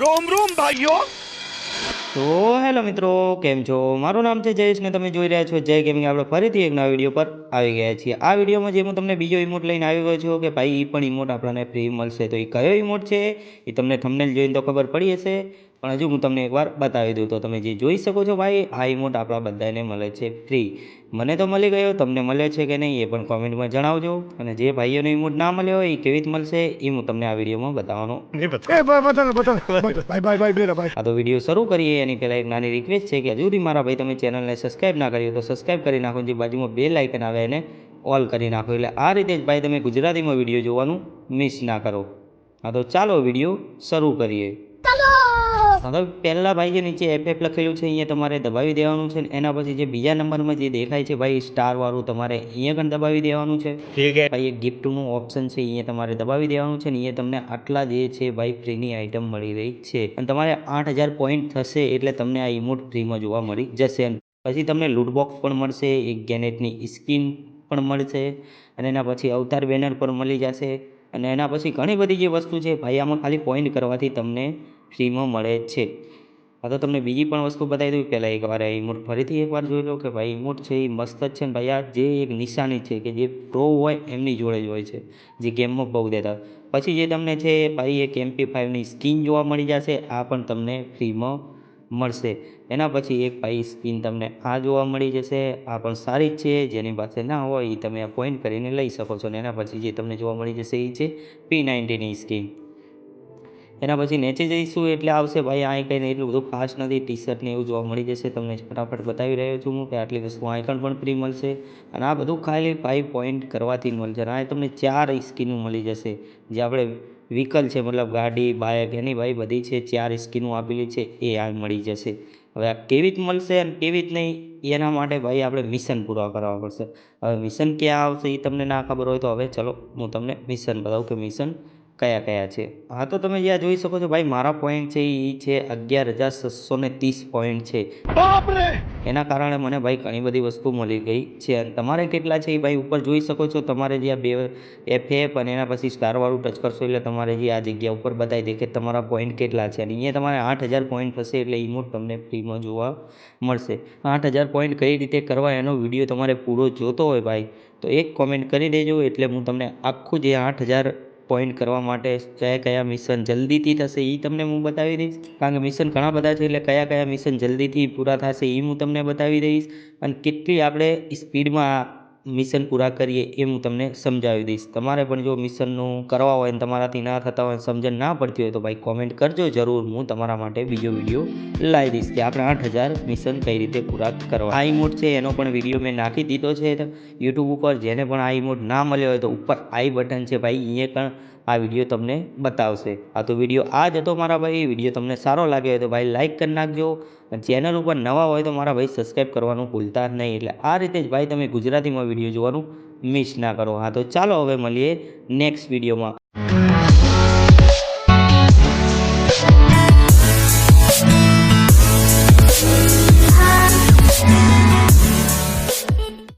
રોમ રોમ ભાઈઓ. તો હેલો મિત્રો, કેમ છો? મારું નામ છે જયેશ ને તમે જોઈ રહ્યા છો જય ગેમિંગ આપણે ફરીથી એક નવા વીડિયો પર આવી ગયા છીએ. આ વિડીયોમાં જે હું તમને બીજો ઇમોટ લઈને આવ્યો છું કે ભાઈ એ પણ ઇમોટ આપણને ફ્રી મળશે. તો એ કયો ઇમોટ છે? એ તમને થંબનેલ જોઈને તો ખબર પડી હશે. પણ હજુ હું તમને એકવાર બતાવી દઉં. તો તમે જે જોઈ શકો છો ભાઈ આ ઇમોટ આપણા બધાને મળે છે ફ્રી. મને તો મળી ગયો તમને મળે છે કે નહીં એ પણ કોમેન્ટમાં જણાવજો. અને જે ભાઈઓને ઇમોટ ના મળ્યો હોય એ કેવી રીતે મળશે એ હું તમને આ વિડીયોમાં બતાવવાનો આ તો વીડિયો શરૂ કરીએ. એની પહેલાં એક નાની રિક્વેસ્ટ છે કે હજુ મારા ભાઈ તમે ચેનલને સબસ્ક્રાઈબ ના કરી તો સબસ્ક્રાઈબ કરી નાખો. જે બાજુમાં બે લાઇકન આવે એને ઓલ કરી નાખો. એટલે આ રીતે જ ભાઈ તમે ગુજરાતીમાં વીડિયો જોવાનું મિસ ના કરો. હા તો ચાલો વીડિયો શરૂ કરીએ. હવે પહેલાં ભાઈ જે નીચે એપ એપ લખેલું છે અહીંયા તમારે દબાવી દેવાનું છે એના પછી જે બીજા નંબરમાં જે દેખાય છે ભાઈ સ્ટારવાળું તમારે અહીંયા પણ દબાવી દેવાનું છે. ભાઈ એક ગિફ્ટનું ઓપ્શન છે અહીંયા તમારે દબાવી દેવાનું છે ને અહીંયા તમને આટલા જે છે ભાઈ ફ્રીની આઈટમ મળી રહી છે. અને તમારે આઠ હજાર પોઈન્ટ થશે એટલે તમને આ ઇમોટ ફ્રીમાં જોવા મળી જશે. પછી તમને લૂટબોક્સ પણ મળશે એક ગેનેટની સ્કીન પણ મળશે અને એના પછી અવતાર બેનર પણ મળી જશે. અને એના પછી ઘણી બધી જે વસ્તુ છે ભાઈ આમાં ખાલી પોઈન્ટ કરવાથી તમને ફ્રીમાં મળે છે. હા, તો તમને બીજી પણ વસ્તુ બતાવી દઉં. પહેલાં એકવાર આ ઇમોટ ફરીથી એકવાર જોઈ લો કે ભાઈ ઇમોટ છે એ મસ્ત જ છે ને ભાઈ, આ જે એક નિશાની છે કે જે પ્રો હોય એમની જોડે જ હોય છે, જે ગેમમાં બહુ દેતા. પછી જે તમને છે ભાઈ, એક એમપી ફાઇવની સ્કીન જોવા મળી જશે, આ પણ તમને ફ્રીમાં મળશે. એના પછી એક ભાઈ, સ્કીન તમને આ જોવા મળી જશે, આ પણ સારી જ છે, જેની પાસે ના હોય એ તમે પોઈન્ટ કરીને લઈ શકો છો. ને એના પછી જે તમને જોવા મળી જશે એ છે પી નાઇન્ટીની સ્કીન. એના પછી નીચે જઈશું એટલે આવશે ભાઈ, આ કંઈ એટલું બધું ખાસ નથી ટી શર્ટને એવું જોવા મળી જશે તમને. ફટાફટ બતાવી રહ્યો છું હું કે આટલી વસ્તુ આઈકન પણ ફ્રી મળશે અને આ બધું ખાલી ફાઇવ પોઈન્ટ કરવાથી મળશે. અને આ તમને ચાર સ્કીનું મળી જશે. જે આપણે વ્હીકલ છે, મતલબ ગાડી બાઇક એની ભાઈ બધી છે, ચાર સ્કીનું આપેલી છે, એ આ મળી જશે. હવે આ કેવી જ મળશે અને કેવી જ નહીં, એના માટે ભાઈ આપણે મિશન પૂરા કરવા પડશે. હવે મિશન ક્યાં આવશે એ તમને ના ખબર હોય તો હવે ચલો હું તમને મિશન બતાવું કે મિશન કયા કયા છે? હા તો તમે જ્યાં જોઈ શકો છો ભાઈ મારા પોઈન્ટ છે એ છે અગિયાર હજાર છસો ને ત્રીસ પોઈન્ટ છે. એના કારણે મને ભાઈ ઘણી બધી વસ્તુ મળી ગઈ છે. અને તમારે કેટલા છે એ ભાઈ ઉપર જોઈ શકો છો? તમારે જે આ બે એફ એફ અને એના પછી સ્ટારવાળું ટચ કરશો એટલે તમારે જે આ જગ્યા ઉપર બતાવી દે કે તમારા પોઈન્ટ કેટલા છે. અને અહીંયા તમારે આઠ હજાર પોઈન્ટ થશે એટલે ઇમોટ તમને ફ્રીમાં જોવા મળશે. આઠ હજાર પોઈન્ટ કઈ રીતે કરવા એનો વીડિયો તમારે પૂરો જોતો હોય ભાઈ તો એક કોમેન્ટ કરી દેજો એટલે હું તમને આખું જે આઠ હજાર પોઈન્ટ કરવા માટે કયા કયા મિશન જલ્દીથી થશે એ તમને હું બતાવી દઈશ. કારણ કે મિશન ઘણા બધા છે એટલે કયા કયા મિશન જલ્દીથી પૂરા થશે એ હું તમને બતાવી દઈશ. અને કેટલી આપણે સ્પીડમાં મિશન પૂરા કરીએ એ હું તમને સમજાવી દઈશ. તમારે પણ જો મિશનનું કરવા હોય ને તમારાથી ના થતા હોય સમજણ ના પડતી હોય તો ભાઈ કોમેન્ટ કરજો. જરૂર હું તમારા માટે બીજો વીડિયો લાવી દઈશ કે આપણે આઠ હજાર મિશન કઈ રીતે પૂરા કરવા. આ ઇમોટ છે, એનો પણ વીડિયો મેં નાખી દીધો છે. યુટ્યુબ ઉપર જેને પણ આ ઇમોટ ના મળ્યો હોય તો ઉપર આઈ બટન છે ભાઈ, અહીંયા પણ આ વીડિયો તમને બતાવશે. આ તો વીડિયો આ જ હતો મારા ભાઈ. વીડિયો તમને સારો લાગ્યો હોય તો ભાઈ લાઇક કરી નાખજો. ચેનલ ઉપર નવા હોય તો મારા ભાઈ સબસ્ક્રાઈબ કરવાનું ભૂલતા નહીં. એટલે આ રીતે જ ભાઈ તમે ગુજરાતીમાં વીડિયો જોવાનું મિસ ના કરો. હા, તો ચાલો હવે મળીએ નેક્સ્ટ વિડીયોમાં.